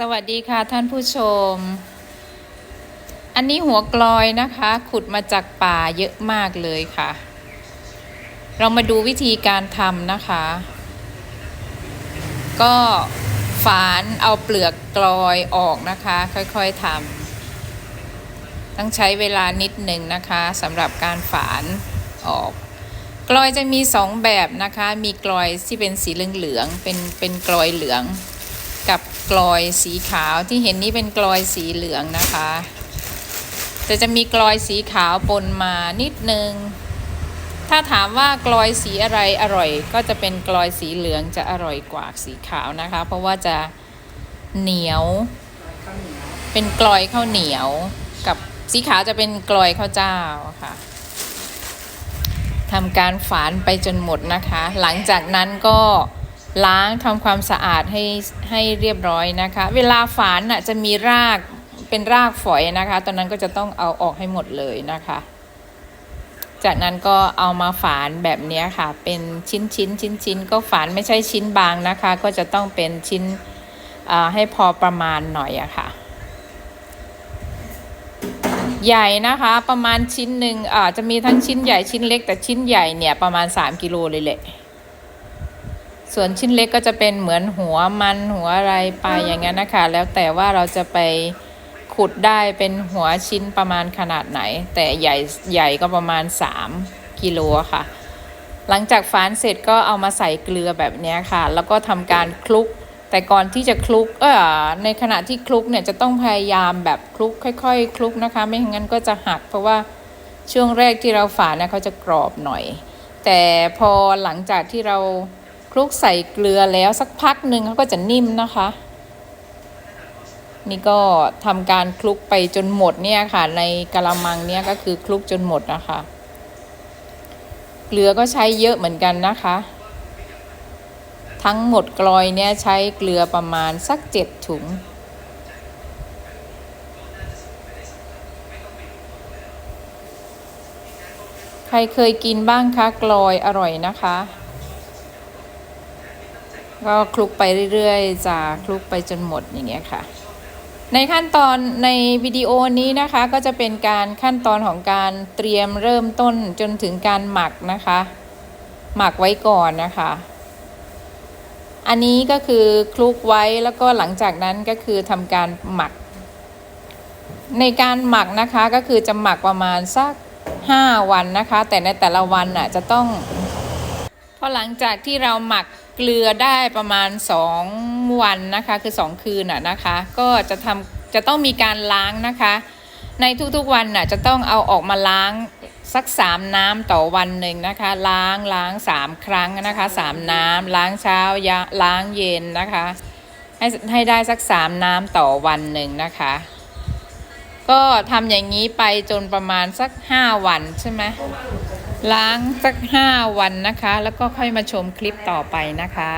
สวัสดีค่ะท่านผู้ชม อันนี้หัวกลอยนะคะ ขุดมาจากป่าเยอะมากเลยค่ะ เรามาดูวิธีการทำนะคะ ก็ฝานเอาเปลือกกลอยออกนะคะ ค่อยๆทำต้องใช้เวลานิดหนึ่งนะคะสำหรับการฝานออก กลอยจะมีสองแบบนะคะ มีกลอยที่เป็นสีเหลืองๆเป็นเป็นกลอยเหลือง กับกลอยสีขาวที่เห็นนี้เป็นกลอยสีเหลืองนะคะ แต่จะมีกลอยสีขาวปนมานิดนึง ถ้าถามว่ากลอยสีอะไรอร่อย ก็จะเป็นกลอยสีเหลืองจะอร่อยกว่าสีขาวนะคะ เพราะว่าจะเหนียว เป็นกลอยข้าวเหนียว กับสีขาวจะเป็นกลอยข้าวเจ้าค่ะทำการฝานไปจนหมดนะคะ หลังจากนั้นก็ ล้างทำความสะอาดให้ให้เรียบร้อยนะคะ เวลาฝานน่ะจะมีรากเป็นรากฝอยนะคะ ตอนนั้นก็จะต้องเอาออกให้หมดเลยนะคะ จากนั้นก็เอามาฝานแบบนี้ค่ะ เป็นชิ้นชิ้นชิ้นชิ้นก็ฝานไม่ใช่ชิ้นบางนะคะ ก็จะต้องเป็นชิ้นให้พอประมาณหน่อยอะค่ะ ใหญ่นะคะประมาณชิ้นหนึ่งอาจะมีทั้งชิ้นใหญ่ชิ้นเล็กแต่ชิ้นใหญ่เนี่ยประมาณ 3 กิโลเลยแหละ ส่วนชิ้นเล็กก็จะเป็นเหมือนหัวมันหัวอะไรไปอย่างเงี้ยนะคะ แล้วแต่ว่าเราจะไปขุดได้เป็นหัวชิ้นประมาณขนาดไหน แต่ใหญ่ใหญ่ก็ประมาณ 3กิโลค่ะ หลังจากฝานเสร็จก็เอามาใส่เกลือแบบนี้ค่ะ แล้วก็ทำการคลุก แต่ก่อนที่จะคลุกเออในขณะที่คลุกเนี่ยจะต้องพยายามแบบคลุกค่อย ๆ คลุกนะคะ ไม่งั้นก็จะหัก เพราะว่าช่วงแรกที่เราฝานเนี่ยเขาจะกรอบหน่อย แต่พอหลังจากที่เรา คลุกใส่เกลือแล้วสักพักหนึ่งเขาก็จะนิ่มนะคะ นี่ก็ทำการคลุกไปจนหมดเนี่ยค่ะ ในกะละมังเนี่ยก็คือคลุกจนหมดนะคะ เกลือก็ใช้เยอะเหมือนกันนะคะ ทั้งหมดกลอยเนี่ยใช้เกลือประมาณสักเจ็ดถุงใครเคยกินบ้างคะกลอยอร่อยนะคะ ก็คลุกไปเรื่อยๆจากคลุกไปจนหมดอย่างเงี้ยค่ะ ในขั้นตอนในวิดีโอนี้นะคะก็จะเป็นการขั้นตอนของการเตรียมเริ่มต้นจนถึงการหมักนะคะ หมักไว้ก่อนนะคะ อันนี้ก็คือคลุกไว้แล้วก็หลังจากนั้นก็คือทำการหมัก ในการหมักนะคะก็คือจะหมักประมาณสัก 5 วันนะคะ แต่ในแต่ละวันน่ะจะต้องพอหลังจากที่เราหมัก เกลือได้ประมาณ 2 วันนะคะคือ 2 คืนน่ะนะคะ ก็จะทำจะต้องมีการล้างนะคะ ในทุกๆวันน่ะจะต้องเอาออกมาล้างสัก 3 น้ำต่อวันหนึ่งนะคะ ล้างล้าง 3 ครั้งนะคะ 3 น้ำล้างเช้ายาล้างเย็นนะคะ ให้ให้ได้สัก 3 น้ำต่อวันหนึ่งนะคะก็ทำอย่างนี้ไปจนประมาณสัก 5 วันใช่ไหม ล้างสัก5วันนะคะ แล้วก็ค่อยมาชมคลิปต่อไปนะคะ